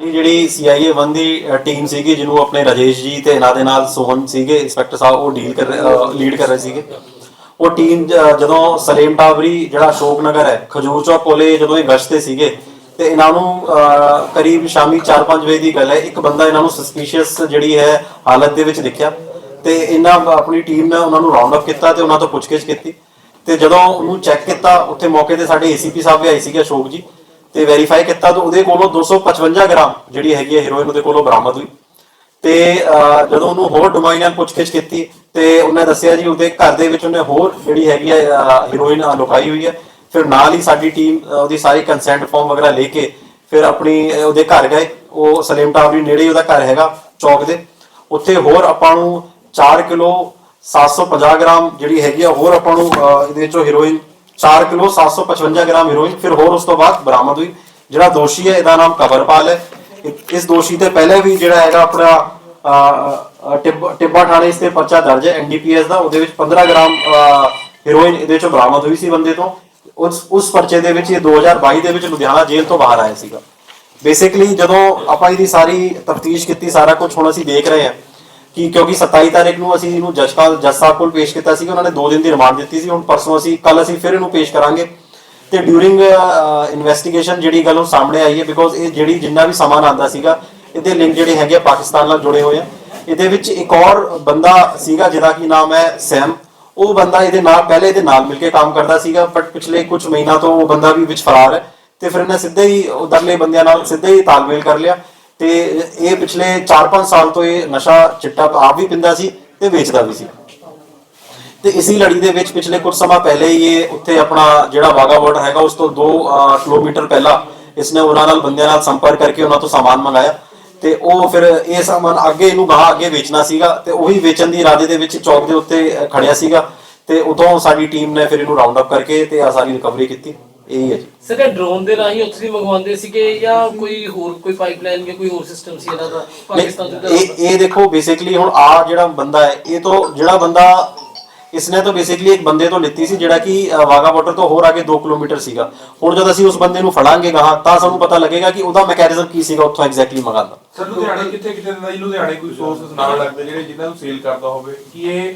ਇਹ ਜਿਹੜੀ CIA 1 ਦੀ team ਸੀਗੀ, ਜਿਹਨੂੰ ਆਪਣੇ ਰਾਜੇਸ਼ ਜੀ ਤੇ ਇਹਨਾਂ ਦੇ ਨਾਲ ਸੋਹਨ ਸੀਗੇ, ਇੰਸਪੈਕਟਰ ਸਾਹਿਬ, ਉਹ ਡੀਲ ਕਰ ਲੀਡ ਕਰ ਰਹੇ ਸੀਗੇ। ਉਹ ਟੀਮ ਜਦੋਂ ਸਲੇਮ ਟਾਵਰੀ, ਜਿਹੜਾ ਅਸ਼ੋਕ ਨਗਰ ਹੈ, ਖਜੂਰ ਚੌਕ ਕੋਲੇ ਜਦੋਂ ਇਹ ਗਸ਼ਤ ਤੇ ਸੀਗੇ, ਤੇ ਇਹਨਾਂ ਨੂੰ ਕਰੀਬ ਸ਼ਾਮੀ 4-5 ਵਜੇ ਦੀ ਗੱਲ ਹੈ, ਇੱਕ ਬੰਦਾ ਇਹਨਾਂ ਨੂੰ ਸਸਪੀਸ਼ੀਅਸ ਜਿਹੜੀ ਹੈ, ਹਾਲਤ ਦੇ ਵਿੱਚ ਦੇਖਿਆ, ਤੇ ਇਹਨਾਂ ਆਪਣੀ ਟੀਮ ਨੇ ਉਹਨਾਂ ਨੂੰ ਰਾਉਂਡ ਅਪ ਕੀਤਾ ਤੇ ਉਹਨਾਂ ਤੋਂ ਪੁੱਛਗਿੱਛ ਕੀਤੀ, ਤੇ ਜਦੋਂ ਉਹਨੂੰ ਚੈੱਕ ਕੀਤਾ, ਉੱਥੇ ਮੌਕੇ ਤੇ ਸਾਡੇ ਏਸੀਪੀ ਸਾਹਿਬ ਵੀ ਆਏ ਸੀਗੇ, ਅਸ਼ੋਕ ਜੀ ਤੇ ਵੈਰੀਫਾਈ ਕੀਤਾ ਤਾਂ ਉਹਦੇ ਕੋਲੋਂ 255 ਗ੍ਰਾਮ ਜਿਹੜੀ ਹੈਗੀ ਹੈ ਹੈਰੋਇਨ ਉਹਦੇ ਕੋਲੋਂ ਬਰਾਮਦ ਹੋਈ। ਤੇ ਜਦੋਂ ਉਹਨੂੰ ਹੋਰ ਡੋਮਾਈਨ ਨਾਲ ਪੁੱਛਗਿੱਛ ਕੀਤੀ, ਤੇ ਉਹਨੇ ਦੱਸਿਆ ਜੀ ਉਹਦੇ ਘਰ ਦੇ ਵਿੱਚ ਉਹਨੇ ਹੋਰ ਜਿਹੜੀ ਹੈਗੀ ਹੈ ਹੀਰੋਇਨ ਲੁਕਾਈ ਹੋਈ ਹੈ। ਫਿਰ ਨਾਲ ਹੀ ਸਾਡੀ ਟੀਮ ਉਹਦੀ ਸਾਰੀ ਕੰਸੈਂਟ ਫਾਰਮ ਵਗੈਰਾ ਲੈ ਕੇ ਫਿਰ ਆਪਣੀ ਉਹਦੇ ਘਰ ਗਏ। ਉਹ ਸਲੀਮ ਟਾਵਰੀ ਨੇੜੇ ਉਹਦਾ ਘਰ ਹੈਗਾ, ਚੌਕ ਦੇ। ਉੱਥੇ ਹੋਰ ਆਪਾਂ ਨੂੰ 4 ਕਿਲੋ 750 ਗ੍ਰਾਮ ਜਿਹੜੀ ਹੈਗੀ ਆ ਹੋਰ ਆਪਾਂ ਨੂੰ ਇਹਦੇ ਵਿੱਚੋਂ ਹੀਰੋਇਨ 4 ਕਿਲੋ 755 ਗ੍ਰਾਮ ਹੀਰੋਇਨ ਫਿਰ ਹੋਰ ਉਸ ਤੋਂ ਬਾਅਦ ਬਰਾਮਦ ਹੋਈ ਜਿਹੜਾ ਦੋਸ਼ੀ ਹੈ ਇਹਦਾ ਨਾਮ ਕਬਰਪਾਲ ਹੈ ਇਸ ਦੋਸ਼ੀ ਤੇ ਪਹਿਲੇ ਵੀ ਜਿਹੜਾ ਹੈਗਾ ਆਪਣਾ ਟਿੱਬਾ ਥਾਣੇ ਇਸ ਤੇ ਪਰਚਾ ਦਰਜ ਹੈ ਐਨਡੀਪੀਐਸ ਦਾ ਉਹਦੇ ਵਿੱਚ 15 ਗ੍ਰਾਮ ਹੀਰੋਇਨ ਇਹਦੇ ਵਿੱਚੋਂ ਬਰਾਮਦ ਹੋਈ ਸੀ ਬੰਦੇ ਤੋਂ ਉਸ ਉਸ ਪਰਚੇ ਦੇ ਵਿੱਚ ਇਹ 2022 ਦੇ ਵਿੱਚ ਲੁਧਿਆਣਾ ਜੇਲ੍ਹ ਤੋਂ ਬਾਹਰ ਆਇਆ ਸੀਗਾ ਬੇਸਿਕਲੀ ਜਦੋਂ ਆਪਾਂ ਇਹਦੀ ਸਾਰੀ ਤਫਤੀਸ਼ ਕੀਤੀ ਸਾਰਾ ਕੁਝ ਹੁਣ ਅਸੀਂ ਦੇਖ ਰਹੇ ਹਾਂ ਕਿ ਕਿਉਂਕਿ 27 ਤਾਰੀਖ ਨੂੰ ਅਸੀਂ ਇਹਨੂੰ ਜੱਜ ਕਾਲ ਜੱਜ ਸਾਹਿਬ ਕੋਲ ਪੇਸ਼ ਕੀਤਾ ਸੀ ਉਹਨਾਂ ਨੇ 2 ਦਿਨ ਦੀ ਰਿਮਾਂਡ ਦਿੱਤੀ ਸੀ। ਹੁਣ ਪਰਸੋਂ ਅਸੀਂ ਕੱਲ ਅਸੀਂ ਫਿਰ ਇਹਨੂੰ ਪੇਸ਼ ਕਰਾਂਗੇ। ਤੇ ਡਿਊਰਿੰਗ ਇਨਵੈਸਟੀਗੇਸ਼ਨ ਜਿਹੜੀ ਗੱਲ ਉਹ ਸਾਹਮਣੇ ਆਈ ਹੈ ਬਿਕੋਜ਼ ਇਹ ਜਿਹੜੀ ਜਿੰਨਾ ਵੀ ਸਮਾਨ ਆਂਦਾ ਸੀਗਾ, ਇਹਦੇ ਲਿੰਕ ਜਿਹੜੇ ਹੈਗੇ ਆ ਪਾਕਿਸਤਾਨ ਨਾਲ ਜੁੜੇ ਹੋਏ ਆ। ਇਹਦੇ ਵਿੱਚ ਇੱਕ ਹੋਰ ਬੰਦਾ ਸੀਗਾ ਜਿਹਦਾ ਕੀ ਨਾਮ ਹੈ ਸੈਮ। ਉਹ ਬੰਦਾ ਇਹਦੇ ਨਾਲ ਪਹਿਲੇ ਇਹਦੇ ਨਾਲ ਮਿਲ ਕੇ ਕੰਮ ਕਰਦਾ ਸੀਗਾ ਬਟ ਪਿਛਲੇ ਕੁਝ ਮਹੀਨਾ ਤੋਂ ਉਹ ਬੰਦਾ ਵੀ ਵਿੱਚ ਫਰਾਰ ਹੈ। ਤੇ ਫਿਰ ਇਹਨੇ ਸਿੱਧੇ ਹੀ ਉਧਰਲੇ ਬੰਦਿਆਂ ਨਾਲ ਸਿੱਧੇ ਹੀ ਤਾਲਮੇਲ ਕਰ ਲਿਆ। ਤੇ ਇਹ ਪਿਛਲੇ 4-5 ਸਾਲ ਤੋਂ ਇਹ ਨਸ਼ਾ ਚਿੱਟਾ ਆਪ ਵੀ ਪਿੰਦਾ ਸੀ ਤੇ ਵੇਚਦਾ ਵੀ ਸੀ। ਤੇ ਇਸੀ ਲੜੀ ਦੇ ਵਿੱਚ ਪਿਛਲੇ ਕੁਝ ਸਮਾਂ ਪਹਿਲੇ ਹੀ ਇਹ ਉੱਥੇ ਆਪਣਾ ਜਿਹੜਾ ਵਾਗਾ ਬਾਰਡਰ ਹੈਗਾ, ਉਸ ਤੋਂ 2 ਕਿਲੋਮੀਟਰ ਪਹਿਲਾਂ ਇਸਨੇ ਉਹਨਾਂ ਨਾਲ ਬੰਦਿਆਂ ਨਾਲ ਸੰਪਰਕ ਕਰਕੇ ਉਹਨਾਂ ਤੋਂ ਸਾਮਾਨ ਮੰਗਾਇਆ। ਤੇ ਉਹ ਫਿਰ ਇਹ ਸਾਮਾਨ ਅੱਗੇ ਇਹਨੂੰ ਗਾਹ ਅੱਗੇ ਵੇਚਣਾ ਸੀਗਾ ਤੇ ਉਹੀ ਵੇਚਣ ਦੀ ਇਰਾਦੇ ਦੇ ਵਿੱਚ ਚੌਕ ਦੇ ਉੱਤੇ ਖੜਿਆ ਸੀਗਾ। ਤੇ ਉਦੋਂ ਸਾਡੀ ਟੀਮ ਨੇ ਫਿਰ ਇਹਨੂੰ ਰਾਉਂਡ ਅਪ ਕਰਕੇ ਤੇ ਆ ਸਾਰੀ ਰਿਕਵਰੀ ਕੀਤੀ। ਇਹੀ ਹੈ ਜੀ। ਸਰ ਇਹ ਡਰੋਨ ਦੇ ਰਾਹੀਂ ਉੱਥੇ ਦੀ ਮੰਗਵਾਉਂਦੇ ਸੀਗੇ ਜਾਂ ਕੋਈ ਹੋਰ ਕੋਈ ਪਾਈਪਲਾਈਨ ਜਾਂ ਕੋਈ ਹੋਰ ਸਿਸਟਮ ਸੀ ਇਹਨਾਂ ਦਾ? ਪਾਕਿਸਤਾਨ ਤੋਂ ਇਹ ਇਹ ਦੇਖੋ ਬੇਸਿਕਲੀ ਹੁਣ ਆ ਜਿਹੜਾ ਬੰਦਾ ਹੈ ਇਹ ਤੋਂ ਜਿਹੜਾ ਬੰਦਾ ਇਸਨੇ ਤਾਂ ਬੇਸਿਕਲੀ ਇੱਕ ਬੰਦੇ ਤੋਂ ਲਿੱਤੀ ਸੀ ਜਿਹੜਾ ਕਿ ਵਾਗਾ ਬਾਰਡਰ ਤੋਂ ਹੋਰ ਅੱਗੇ 2 ਕਿਲੋਮੀਟਰ ਸੀਗਾ। ਹੁਣ ਜਦ ਅਸੀਂ ਉਸ ਬੰਦੇ ਨੂੰ ਫੜਾਂਗੇ ਗਾਹਾਂ ਤਾਂ ਸਾਨੂੰ ਪਤਾ ਲੱਗੇਗਾ ਕਿ ਉਹਦਾ ਮੈਕੈਨਿਜ਼ਮ ਕੀ ਸੀਗਾ ਉੱਥੋਂ ਐਗਜ਼ੈਕਟਲੀ ਮੰਗਾਉਣ ਸਰ ਲੁਧਿਆਣੇ ਕਿੱਥੇ ਕਿੱਥੇ ਦਿੰਦਾ ਜੀ ਲੁਧਿਆਣੇ ਕੋਈ ਸੋਰਸਸ ਨਾਲ ਲੱਗਦੇ ਜਿਹੜੇ ਜਿਨ੍ਹਾਂ ਨੂੰ ਸੇਲ ਕਰਦਾ ਹੋਵੇ ਕੀ ਇਹ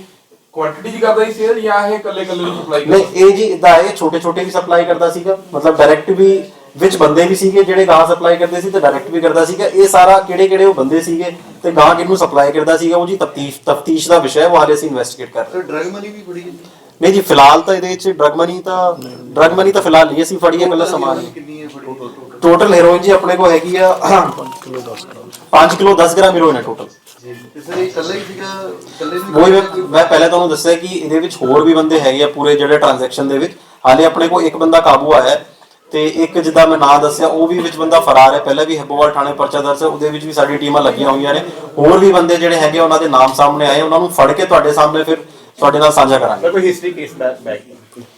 ਕੁਆਂਟੀਟੀ ਜੀ ਕਰਦਾ ਜੀ ਸੇਲ ਜਾਂ ਇਹ ਇਕੱਲੇ ਇਕੱਲੇ ਨੂੰ ਸਪਲਾਈ ਨਹੀਂ ਇਹ ਜੀ ਇਦਾਂ ਇਹ ਛੋਟੇ ਛੋਟੇ ਵੀ ਸਪਲਾਈ ਕਰਦਾ ਸੀਗਾ ਮਤਲਬ ਡਾਇਰੈਕਟ ਵੀ ਵਿੱਚ ਬੰਦੇ ਵੀ ਸੀਗੇ ਜਿਹੜੇ ਗਾਂ ਸਪਲਾਈ ਕਰਦੇ ਸੀ ਤੇ ਡਾਇਰੈਕਟ ਵੀ ਕਰਦਾ ਸੀਗਾ। ਇਹ ਸਾਰਾ ਕਿਹੜੇ ਕਿਹੜੇ ਉਹ ਬੰਦੇ ਸੀਗੇ ਤੇ ਗਾਂ ਕਿਹਨੂੰ ਸਪਲਾਈ ਕਰਦਾ ਸੀਗਾ ਉਹ ਜੀ ਤਫਤੀਸ਼ ਤਫਤੀਸ਼ ਦਾ ਵਿਸ਼ਾ ਹੈ ਉਹ ਹਾਲੇ ਅਸੀਂ ਇਨਵੈਸਟੀਗੇਟ ਕਰ ਰਹੇ ਡਰਗ ਮਨੀ ਵੀ ਫੜੀ ਨਹੀਂ ਜੀ ਫਿਲਹਾਲ ਤਾਂ ਇਹਦੇ ਵਿੱਚ ਡਰਗ ਮਨੀ ਤਾਂ ਡਰਗ ਮਨੀ ਤਾਂ ਫਿਲਹਾਲ ਨਹੀਂ ਅਸੀਂ ਫੜੀ ਹੈ ਕੱਲਾ ਸਮਾਨ ਕਿੰਨੀ ਹੈ ਫੜੀ ਟੋਟਲ ਟੋਟਲ ਹੈਰੋਇਨ ਜੀ ਆਪਣੇ ਕੋਲ ਹੈਗੀ ਆ 5 ਕਿਲੋ 10 ਗ੍ਰਾਮ। ਹੈਰੋਇਨ ਹੈ ਟੋਟਲ ਇਹ ਇਕੱਲਾ ਹੀ ਸੀਗਾ ਇਕੱਲੇ ਨੂੰ ਉਹੀ ਮੈਂ ਮੈਂ ਪਹਿਲੇ ਤੁਹਾਨੂੰ ਦੱਸਿਆ ਕਿ ਇਹਦੇ ਵਿੱਚ ਹੋਰ ਵੀ ਬੰਦੇ ਹੈਗੇ ਆ ਪੂਰੇ ਜਿਹੜੇ ਟ੍ਰਾਂਜੈਕਸ਼ਨ ਦੇ ਵਿੱਚ। ਹਾਲੇ ਆਪਣੇ ਕੋਲ ਇੱਕ ਬੰਦਾ ਕਾਬੂ ਆਇਆ ਹੈ ਤੇ ਇੱਕ ਜਿੱਦਾਂ ਮੈਂ ਨਾਂ ਦੱਸਿਆ ਉਹ ਵੀ ਵਿੱਚ ਬੰਦਾ ਫਰਾਰ ਹੈ। ਪਹਿਲਾਂ ਵੀ ਹੈਬੋਵਾਲ ਥਾਣੇ ਪਰਚਾ ਦਰਜ ਹੈ ਉਹਦੇ ਵਿੱਚ ਵੀ ਸਾਡੀ ਟੀਮਾਂ ਲੱਗੀਆਂ ਹੋਈਆਂ ਨੇ। ਹੋਰ ਵੀ ਬੰਦੇ ਜਿਹੜੇ ਹੈਗੇ ਉਹਨਾਂ ਦੇ ਨਾਮ ਸਾਹਮਣੇ ਆਏ ਉਹਨਾਂ ਨੂੰ ਫੜ ਕੇ ਤੁਹਾਡੇ ਸਾਹਮਣੇ ਫਿਰ ਤੁਹਾਡੇ ਨਾਲ ਸਾਂਝਾ ਕਰਾਂਗੇ। ਕੋਈ ਹਿਸਟਰੀ ਕੇਸ ਦਾ ਬੈਕ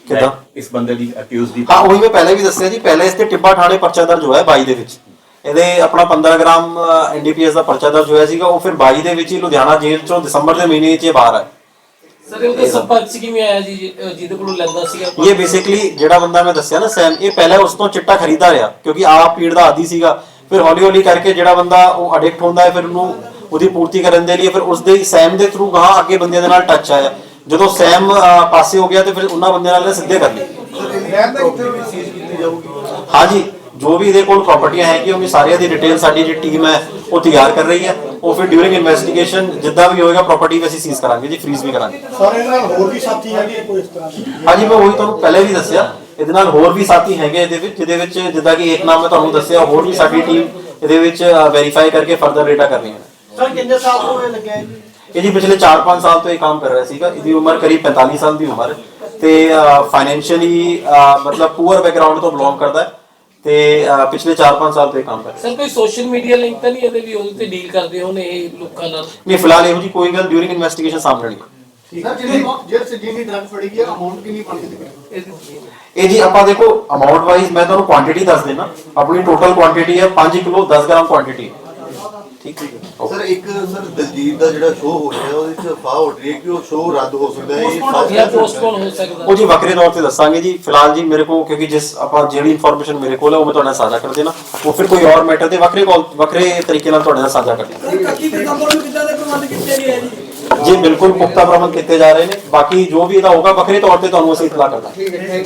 ਕਿੱਦਾਂ? ਇਸ ਬੰਦੇ ਦੀ ਅਕਿਊਜ਼ ਦੀ ਹਾਂ ਉਹੀ ਮੈਂ ਪਹਿਲੇ ਵੀ ਦੱਸਿਆ ਜੀ ਪਹਿਲੇ ਇਸ ਤੇ ਟਿੱਬਾ ਥਾਣੇ ਪਰਚਾ ਦਰਜ ਹੋਇਆ 22 ਦੇ ਵਿੱਚ। ਇਹਦੇ ਆਪਣਾ 15 ਗ੍ਰਾਮ ਐਨਡੀਪੀਐਸ ਦਾ ਪਰਚਾ ਦਰਜ ਹੋਇਆ ਸੀਗਾ ਉਹ ਫਿਰ 22 ਦੇ ਵਿੱਚ ਹੀ ਲੁਧਿਆਣਾ ਜੇਲ੍ਹ ਚੋਂ ਦਸੰਬਰ ਦੇ ਮਹੀਨੇ 'ਚ ਇਹ ਬਾਹਰ ਆਇਆ ਸਰ ਉਹਦੇ ਸੰਪਰਕ ਕਿਵੇਂ ਆਇਆ ਜੀ? ਜਿਹਦੇ ਕੋਲੋਂ ਲੈਂਦਾ ਸੀਗਾ ਇਹ ਬੇਸਿਕਲੀ ਜਿਹੜਾ ਬੰਦਾ ਮੈਂ ਦੱਸਿਆ ਨਾ ਸੈਮ ਇਹ ਪਹਿਲਾਂ ਉਸ ਤੋਂ ਚਿੱਟਾ ਖਰੀਦਾ ਰਿਹਾ ਕਿਉਂਕਿ ਆਪ ਪੀੜ ਦਾ ਆਦੀ ਸੀਗਾ। ਫਿਰ ਹੌਲੀ ਹੌਲੀ ਕਰਕੇ ਜਿਹੜਾ ਬੰਦਾ ਉਹ ਅਡਿਕਟ ਹੁੰਦਾ ਹੈ ਫਿਰ ਉਹਨੂੰ ਉਹਦੀ ਪੂਰਤੀ ਕਰਨ ਦੇ ਲਈ ਫਿਰ ਉਸ ਦੇ ਸੈਮ ਦੇ ਥਰੂ ਗਾਂ ਅੱਗੇ ਬੰਦਿਆਂ ਦੇ ਨਾਲ ਟੱਚ ਆਇਆ। ਜਦੋਂ ਸੈਮ ਪਾਸੇ ਹੋ ਗਿਆ ਤੇ ਫਿਰ ਉਹਨਾਂ ਬੰਦਿਆਂ ਨਾਲ ਸਿੱਧੇ ਕਰ ਲਈ ਰਹਿਣ ਦਾ ਕਿੱਥੇ ਵੀ ਸੀਜ਼ ਕੀਤੀ ਜਾਊਗੀ ਹਾਂਜੀ। ਜੋ ਵੀ ਇਹਦੇ ਕੋਲ ਪ੍ਰਾਪਰਟੀਆਂ ਹੈਗੀਆਂ ਉਹਦੀ ਸਾਰੀਆਂ ਦੀ ਡਿਟੇਲ ਸਾਡੀ ਜਿਹੜੀ ਟੀਮ ਹੈ ਉਹ ਤਿਆਰ ਕਰ ਰਹੀ ਹੈ। ਉਹ ਫਿਰ ਡਿਊਰਿੰਗ ਇਨਵੈਸਟੀਗੇਸ਼ਨ ਜਿੱਦਾਂ ਵੀ ਹੋਏਗਾ ਪ੍ਰਾਪਰਟੀ ਵੀ ਅਸੀਂ ਸੀਜ਼ ਕਰਾਂਗੇ ਜੀ ਫ੍ਰੀਜ਼ ਵੀ ਕਰਾਂਗੇ। ਸਾਰੇ ਇਹਦੇ ਨਾਲ ਹੋਰ ਵੀ ਸਾਥੀ ਹੈਗੇ ਕੋਈ ਇਸ ਤਰ੍ਹਾਂ? ਹਾਂਜੀ ਮੈਂ ਉਹੀ ਤੁਹਾਨੂੰ ਪਹਿਲੇ ਵੀ ਦੱਸਿਆ ਇਹਦੇ ਨਾਲ ਹੋਰ ਵੀ ਸਾਥੀ ਹੈਗੇ ਇਹਦੇ ਵਿੱਚ ਜਿਹਦੇ ਵਿੱਚ ਜਿੱਦਾਂ ਕਿ ਇੱਕ ਨਾਮ ਮੈਂ ਤੁਹਾਨੂੰ ਦੱਸਿਆ ਹੋਰ ਵੀ ਸਾਡੀ ਟੀਮ ਇਹਦੇ ਵਿੱਚ ਵੈਰੀਫਾਈ ਕਰਕੇ ਫਰਦਰ ਡੇਟਾ ਕਰ ਰਹੀ ਹੈ ਸਰ ਕਿੰਨੇ ਸਾਲ ਹੈ ਜੀ? ਇਹ ਜੀ ਪਿਛਲੇ 4-5 ਸਾਲ ਤੋਂ ਇਹ ਕੰਮ ਕਰ ਰਿਹਾ ਸੀਗਾ। ਇਹਦੀ ਉਮਰ ਕਰੀਬ 45 ਸਾਲ ਦੀ ਉਮਰ। ਤੇ ਫਾਈਨੈਂਸ਼ੀਅਲੀ ਮਤਲਬ ਪੂਅਰ ਬੈਕਗ੍ਰਾਉਂਡ ਤੋਂ ਬਿਲੋਂਗ ਕਰਦਾ ਹੈ। ਤੇ ਪਿਛਲੇ 4-5 ਸਾਲ ਤੋਂ ਇਹ ਕੰਮ ਕਰ ਰਿਹਾ ਸਰ ਕੋਈ ਸੋਸ਼ਲ ਮੀਡੀਆ ਲਿੰਕ ਤਾਂ ਨਹੀਂ ਇਹਦੇ ਵੀ ਉਹਦੇ ਤੇ ਡੀਲ ਕਰਦੇ ਹੋਣ ਇਹ ਲੋਕਾਂ ਨਾਲ? ਨਹੀਂ ਫਿਲਹਾਲ ਇਹੋ ਜੀ ਕੋਈ ਗੱਲ ਡਿਊਰਿੰਗ ਇਨਵੈਸਟੀਗੇਸ਼ਨ ਸਾਹਮਣੇ ਨਹੀਂ ਆਈ। ਸਰ ਜਿਹੜੀ ਜੇਲ੍ਹ ਸੇ ਜਿੰਨੀ ਡਰਗ ਫੜੀ ਗਈ ਅਮਾਉਂਟ ਕਿੰਨੀ ਬਣ ਗਈ ਇਹ ਜੀ ਆਪਾਂ ਦੇਖੋ ਅਮਾਉਂਟ ਵਾਈਜ਼ ਮੈਂ ਤੁਹਾਨੂੰ ਕੁਆਂਟੀਟੀ ਦੱਸ ਦੇਣਾ ਆਪਣੀ ਟੋਟਲ ਕੁਆਂਟੀਟੀ ਹੈ 5 ਕਿਲੋ 10 ਗ੍ਰਾਮ ਕੁਆਂਟੀਟੀ ਠੀਕ ਸਰ ਇੱਕ ਸਰ ਦਲਜੀਤ ਦਾ ਜਿਹੜਾ ਸ਼ੋਅ ਹੋ ਰਿਹਾ ਉਹਦੇ ਚ ਫਾਹ ਉੱਡ ਰਹੀ ਹੈ ਕਿ ਉਹ ਸ਼ੋਅ ਰੱਦ ਹੋ ਸਕਦਾ ਹੈ ਇਹ ਫਾਹ- ਜਾਂ ਪੋਸਟਪੋਨ ਹੋ? ਸਕਦਾ ਉਹ ਜੀ ਵੱਖਰੇ ਤੌਰ ਤੇ ਦੱਸਾਂਗੇ ਜੀ। ਫਿਲਹਾਲ ਜੀ ਮੇਰੇ ਕੋਲ ਕਿਉਂਕਿ ਜਿਸ ਆਪਾਂ ਜਿਹੜੀ ਇਨਫੋਰਮੇਸ਼ਨ ਮੇਰੇ ਕੋਲ ਹੈ ਉਹ ਮੈਂ ਤੁਹਾਡੇ ਨਾਲ ਸਾਂਝਾ ਕਰ ਦੇਣਾ। ਉਹ ਫਿਰ ਕੋਈ ਹੋਰ ਮੈਟਰ ਤੇ ਵੱਖਰੇ ਕਾਲ ਵੱਖਰੇ ਤਰੀਕੇ ਨਾਲ ਤੁਹਾਡੇ ਨਾਲ ਸਾਂਝਾ ਕਰ ਦੇਣਾ। ਕੱਕੀ ਦਸੰਬਰ ਨੂੰ ਕਿੱਦਾਂ ਦੇ ਪ੍ਰਬੰਧ ਕੀਤੇ ਗਏ ਆ ਜੀ? ਜੀ ਬਿਲਕੁਲ ਪੁਖਤਾ ਪ੍ਰਬੰਧ ਕੀਤੇ ਜਾ ਰਹੇ ਨੇ। ਬਾਕੀ ਜੋ ਵੀ ਇਹਦਾ ਹੋਗਾ ਵੱਖਰੇ ਤੌਰ ਤੇ ਤੁਹਾਨੂੰ ਅਸੀਂ ਇਤਲਾਹ ਠੀਕ ਹੈ।